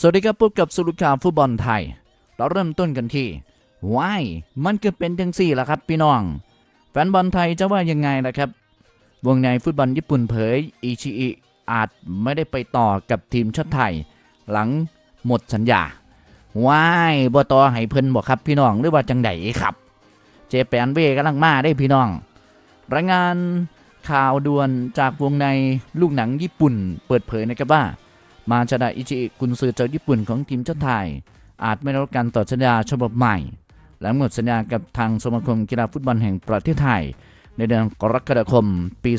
สวัสดีครับพบกับสรุปข่าวฟุตบอลไทย เราเริ่มต้นกันที่ว้ายมันเกิดเป็นจังสี่ละครับพี่น้อง แฟนบอลไทยจะว่ายังไงล่ะครับ วงในฟุตบอลญี่ปุ่นเผยอิชิอิอาจไม่ได้ไปต่อกับทีมชาติไทย หลังหมดสัญญาว้ายบ่ต่อให้เพิ่นบอกครับพี่น้องหรือว่าจังไดครับ เจแปนเวกำลังมาได้พี่น้องรายงานข่าวด่วนจากวงในลูกหนังญี่ปุ่นเปิดเผยนะครับว่า มาชาดาอิจิกุนซือจากญี่ปุ่นของทีมชาติไทย อาจไม่รับการต่อสัญญาฉบับใหม่ หลังหมดสัญญากับทางสมาคมกีฬาฟุตบอลแห่งประเทศไทย ในเดือนกรกฎาคมปี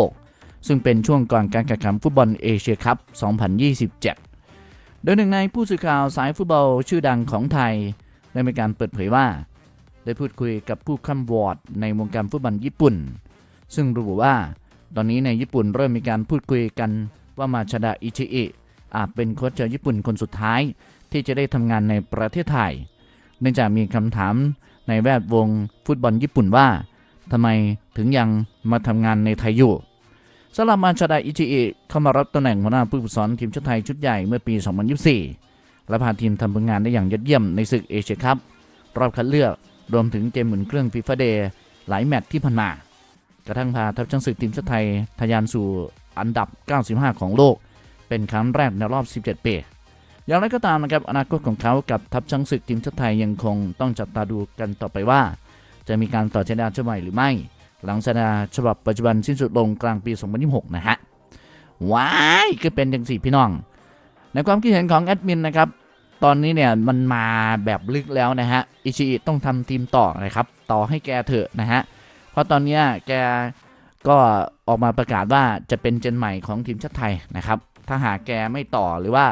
2026 ซึ่งเป็นช่วงก่อนการแข่งขันฟุตบอลเอเชียคัพ 2027 โดยหนึ่งในผู้สื่อข่าวสายฟุตบอลชื่อดังของไทย ได้มีการเปิดเผยว่า ได้พูดคุยกับผู้ค้ำวอร์ดในวงการฟุตบอลญี่ปุ่น ซึ่งระบุว่า ตอนนี้ในญี่ปุ่นเริ่มมีการพูดคุยกัน ว่ามาชดาอิชิอิอาจเป็นโค้ชจากญี่ปุ่นคนสุดท้าย ที่จะได้ทำงานในประเทศไทย เนื่องจากมีคำถามในแวดวงฟุตบอลญี่ปุ่นว่าทำไมถึงยังมาทำงานในไทยอยู่สำหรับมาชาดาอิชิอิเข้ามารับตำแหน่งหัวหน้าผู้ฝึกสอนทีมชาติไทยชุดใหญ่เมื่อปี 2024 และพาทีมทำผลงานได้อย่างยอดเยี่ยมในศึกเอเชียคัพรอบคัดเลือกรวมถึงเกมหมุนเครื่องฟีฟ่าเดย์หลายแมตช์ที่ผ่านมา กระทั่งพาทัพช้างศึกทีมชาติไทยทะยานสู่ อันดับ 95 ของโลก เป็นครั้งแรกในรอบ 17 ปี อย่างไรก็ตามนะครับอนาคตของเขากับทัพช้างศึกทีมชาติไทยยังคงต้องจับตาดูกันต่อไปว่า จะมีการต่อสัญญาฉบับใหม่หรือไม่ หลังสัญญาฉบับปัจจุบันสิ้นสุดลงกลางปี 2026 นะฮะว้ายก็เป็นจังสี่พี่น้อง ในความคิดเห็นของแอดมินนะครับตอนนี้เนี่ยมันมาแบบลึกแล้วนะฮะ อิชิอิต้องทำทีมต่อนะครับ ต่อให้แกเถอะนะฮะ เพราะตอนเนี้ยแก ก็ออกมาประกาศว่าจะเป็นเจนใหม่ของทีมชาติไทยนะครับ ถ้าหากแกไม่ต่อหรือว่า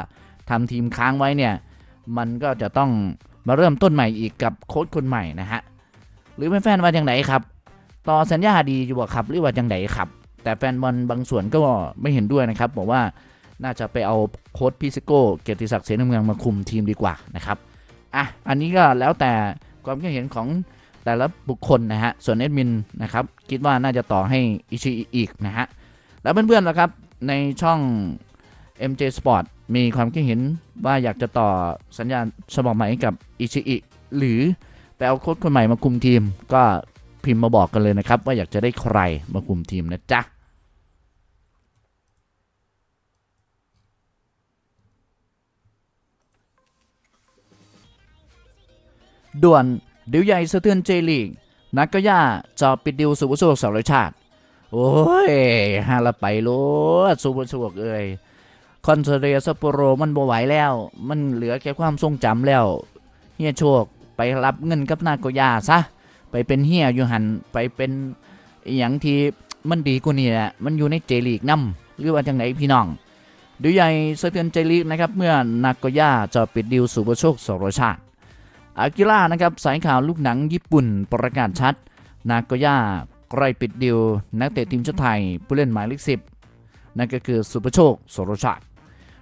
ทำทีมค้างไว้เนี่ย มันก็จะต้องมาเริ่มต้นใหม่อีกกับโค้ชคนใหม่นะฮะ หรือแฟนๆว่าจังไหนครับ ต่อสัญญาดีอยู่บ่ครับหรือว่าจังไหนครับ แต่แฟนบอลบางส่วนก็ไม่เห็นด้วยนะครับ บอกว่าน่าจะไปเอาโค้ชพิซิโก้เกียรติศักดิ์เสนาเมืองมาคุมทีมดีกว่านะครับ อะ อันนี้ก็แล้วแต่ความคิดเห็นของ แต่ละบุคคลนะฮะ ส่วนเอดมินนะครับ คิดว่าน่าจะต่อให้อิชิอีกนะฮะ แล้วเพื่อนๆล่ะครับ ในช่อง MJ Sport มีความคิดเห็นว่าอยากจะต่อสัญญาฉบับใหม่กับอิชิอิหรือไปเอาโค้ชคนใหม่มาคุมทีม ก็พิมพ์มาบอกกันเลยนะครับ ว่าอยากจะได้ใครมาคุมทีมนะจ๊ะด่วน ดิวใหญ่สะเทือนเจลีก นักก็ย่าจอปิดดิวสุภโชคสารชาติ โอ้ยฮาละไปโลดสุภโชคเอ้ยคอนเทเรียซัปโปโรมันบ่ไหวแล้ว มันเหลือแค่ความทรงจำแล้วเฮียโชคไปรับเงินกับนาโกย่าซะ ไปเป็นเฮียอยู่หันไปเป็นอย่างที่มันดีกว่านี้แหละมันอยู่ในเจลีกนํหรือว่าจังไหนพี่น้องดิวใหญ่สะเทือนเจลีกนะครับ เมื่อนาโกย่าจอปิดดิวสุภโชคสารชาติ อากิล่านะครับสายข่าวลูกหนังญี่ปุ่นประกาศชัด นากย่าใกล้ปิดดิว นักเตะทีมชาติไทย ผู้เล่นหมายเลขสิบนั่นก็คือสุภโชคโสรชาติ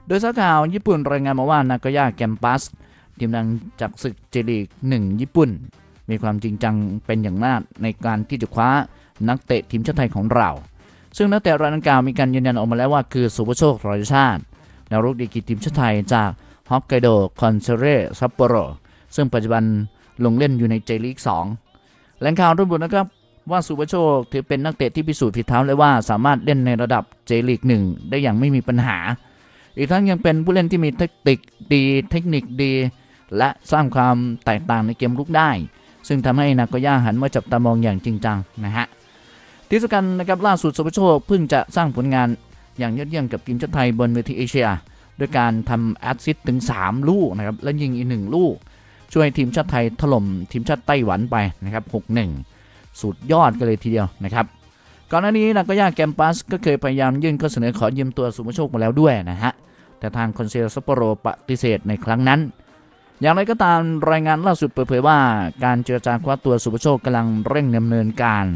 โดยสายข่าวญี่ปุ่นรายงานมาว่านากย่าแกมปัสทีมดังจากศึกเจลีกหนึ่งญี่ปุ่น มีความจริงจังเป็นอย่างมากในการที่จะคว้านักเตะทีมชาติไทยของเรา ซึ่งนักเตะรายดังกล่าวมีการยืนยันออกมาแล้วว่าคือสุภโชคโสรชาติแนวรุกดีกีทีมชาติไทยจากฮอกไกโดคอนเซเรซัปโปโร ซึ่งปัจจุบันลงเล่นอยู่ในเจลีก2แหล่งข่าวระบุนะครับว่าสุภโชคถือเป็นนักเตะที่พิสูจน์ฝีเท้าและว่าสามารถเล่นในระดับเจลีก1ได้อย่างไม่มีปัญหา อีกทั้งยังเป็นผู้เล่นที่มีเทคนิคดีเทคนิคดี และสร้างความแตกต่างในเกมลุกได้ ซึ่งทำให้นากย่าหันมาจับตามองอย่างจริงจังนะฮะที่สำคัญนะครับล่าสุดสุภโชคเพิ่งจะสร้างผลงานอย่างยอดเยี่ยมกับทีมชาติไทยบนเวทีเอเชียด้วยการทำแอสซิสต์ถึง 3 ลูกนะครับและยิงอีกหนึ่งลูก ช่วยทีมชาติไทยถล่มทีมชาติไต้หวันไปนะครับ 6-1 สุดยอดกันเลยทีเดียวนะครับก่อนหน้านี้นักก็ยาแกมปัสก็เคยพยายามยื่นข้อเสนอขอยืมตัวสุภโชคมาแล้วด้วยนะฮะ แต่ทางคอนเซลซัปโปโรปฏิเสธในครั้งนั้น อย่างไรก็ตามรายงานล่าสุดเปิดเผยว่าการเจรจาคว้าตัวสุภโชคกำลังเร่งดำเนินการ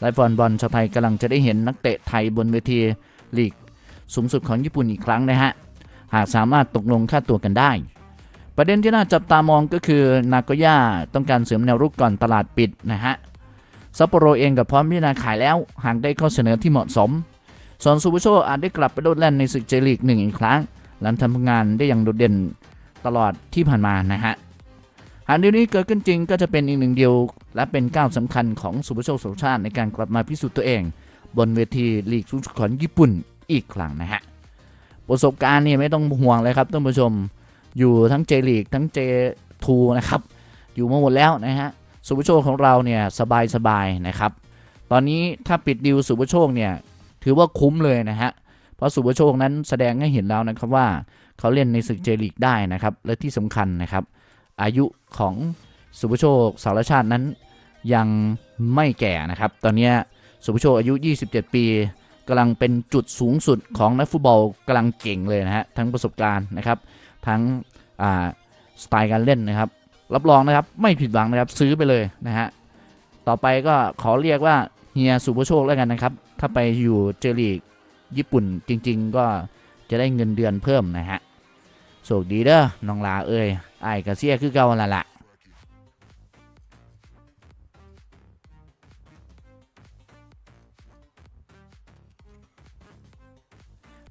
และฟอนบอลชาวไทยกำลังจะได้เห็นนักเตะไทยบนเวทีลีกสูงสุดของญี่ปุ่นอีกครั้งนะฮะ หากสามารถตกลงค่าตัวกันได้ ประเด็นที่น่าจับตามองก็คือนาโกย่าต้องการเสริมแนวรุกก่อนตลาดปิดนะฮะซัปโปโรเองกับพร้อมพิจารณาขายแล้วหากได้ข้อเสนอที่เหมาะสมส่วนซูเปอร์โชอาจได้กลับไปโดดแล่นในศึกเจลีกหนึ่งอีกครั้ง หลังทำงานได้อย่างโดดเด่นตลอดที่ผ่านมานะฮะหากเดียวนี้เกิดขึ้นจริงก็จะเป็นอีกหนึ่งเดียว และเป็นก้าวสำคัญของสุโชสงชาติในการกลับมาพิสูจน์ตัวเอง บนเวทีลีกสูงสุดของญี่ปุ่นอีกครั้งนะฮะประสบการณ์เนี่ยไม่ต้องห่วงเลยครับท่านผู้ชม อยู่ทั้งเจลีกทั้งเจทูนะครับ อยู่มาหมดแล้วนะฮะสุภโชคของเราเนี่ยสบายสบายๆนะครับ ตอนนี้ถ้าปิดดิวสุภโชคเนี่ยถือว่าคุ้มเลยนะฮะเพราะสุภโชคนั้นแสดงให้เห็นแล้วนะครับว่าเขาเล่นในศึกเจลีกได้นะครับ และที่สำคัญนะครับ อายุของสุภโชคสารชาตินั้นยังไม่แก่นะครับ ตอนนี้สุภโชคอายุ 27 ปีกำลังเป็นจุดสูงสุดของนักฟุตบอลกำลังเก่งเลยนะฮะทั้งประสบการณ์นะครับ ทั้งสไตล์การเล่นนะครับ รับรองนะครับไม่ผิดหวังนะครับซื้อไปเลยนะฮะต่อไปก็ขอเรียกว่าเฮียสุภโชคแล้วกันนะครับ ถ้าไปอยู่เจลีกญี่ปุ่นจริง ๆ ก็จะได้เงินเดือนเพิ่มนะฮะโชคดีเด้อน้องลาเอ้ยไอ้กระเซียคือเก่าและละ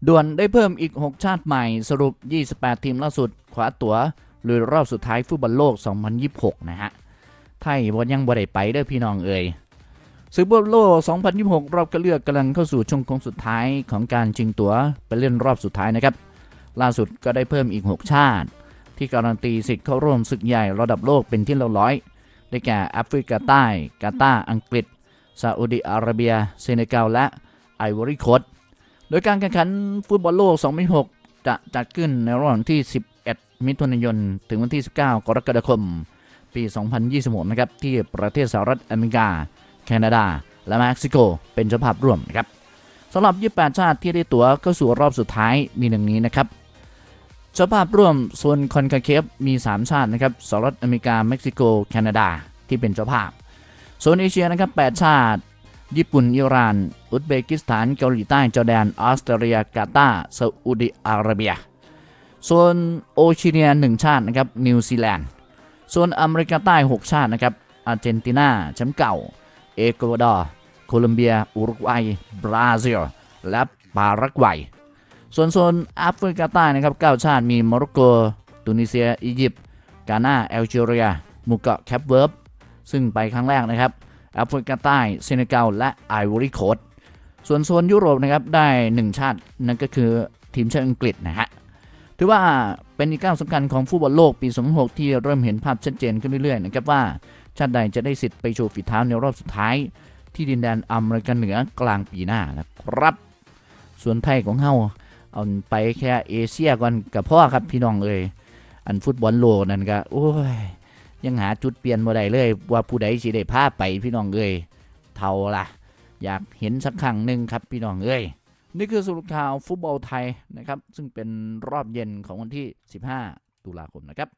ด่วนได้เพิ่มอีก 6 ชาติใหม่สรุป 28 ทีมล่าสุดขวาตั๋วลุยรอบสุดท้ายฟุตบอลโลก 2026 นะฮะ ไทยบอลยังบ่ได้ไปเด้อพี่น้องเอ่ยศึกฟุตบอลโลก 2026 รอบคัดเลือกกำลังเข้าสู่ช่วงโค้งสุดท้ายของการชิงตั๋วไปเล่นรอบสุดท้ายนะครับ ล่าสุดก็ได้เพิ่มอีก 6 ชาติ ที่การันตีสิทธิ์เข้าร่วมศึกใหญ่ระดับโลกเป็นที่เรียบร้อย ได้แก่แอฟริกาใต้ กาตาร์อังกฤษซาอุดิอาระเบียเซเนกัลและไอวอรี่โคสต์ ดยการแข่งขันฟุตบอลโลก 2026จะจัดขึ้นในระหว่างที่ 11 มิถุนายน ถึงวันที่ 19 กรกฎาคม ปี 2026 นะครับ ที่ประเทศสหรัฐอเมริกา แคนาดา และเม็กซิโก เป็นเจ้าภาพร่วมนะครับสำหรับ 28 ชาติที่ได้ตั๋วเข้าสู่รอบสุดท้ายมีดังนี้นะครับเจ้าภาพร่วมโซนคอนคาเคฟมี 3 ชาตินะครับสหรัฐอเมริกา เม็กซิโก แคนาดา ที่เป็นเจ้าภาพโซนเอเชียนะครับ 8 ชาติ ญี่ปุ่น อิหร่าน อุซเบกิสถาน เกาหลีใต้ จอร์แดน ออสเตรเลีย กาตาร์ซาอุดิอาระเบียโซนโอเชียเนีย1ชาตินะครับ นิวซีแลนด์โซนอเมริกาใต้ 6 ชาตินะครับ อาร์เจนตินาแชมป์เก่า เอกวาดอร์ โคลอมเบีย อุรุกวัย บราซิล และปารากวัย ส่วนโซนแอฟริกาใต้นะครับ 9 ชาติ มีโมร็อกโก ตุนิเซีย อียิปต์ กานาแอลจีเรียมู่เกาะแคปเวิร์บซึ่งไปครั้งแรกนะครับ แอฟริกาใต้เซเนกัลและไอวอรี่โคสต์ส่วนโซนยุโรปนะครับได้ 1 ชาตินั่นก็คือทีมชาติอังกฤษนะฮะถือว่าเป็นอีกก้าวสำคัญของฟุตบอลโลกปี 2006 ที่เริ่มเห็นภาพชัดเจนขึ้นเรื่อยๆนะครับว่าชาติใดจะได้สิทธิ์ไปโชว์ฝีเท้าในรอบสุดท้าย ที่ดินแดนอเมริกันเหนือกลางปีหน้านะครับ ส่วนไทยของเฮาเอาไปแค่เอเชียก่อนกับพ่อครับพี่น้องเอ้ยอันฟุตบอลโลกนั่นก็โอ้ย ยังหาจุดเปลี่ยนบ่ได้เลย ว่าผู้ใดสิได้พาไปพี่น้องเอ้ยเท่าล่ะ อยากเห็นสักครั้งหนึ่งครับพี่น้องเอ้ยนี่คือสรุปข่าวฟุตบอลไทยนะครับ ซึ่งเป็นรอบเย็นของวันที่ 15 ตุลาคมนะครับ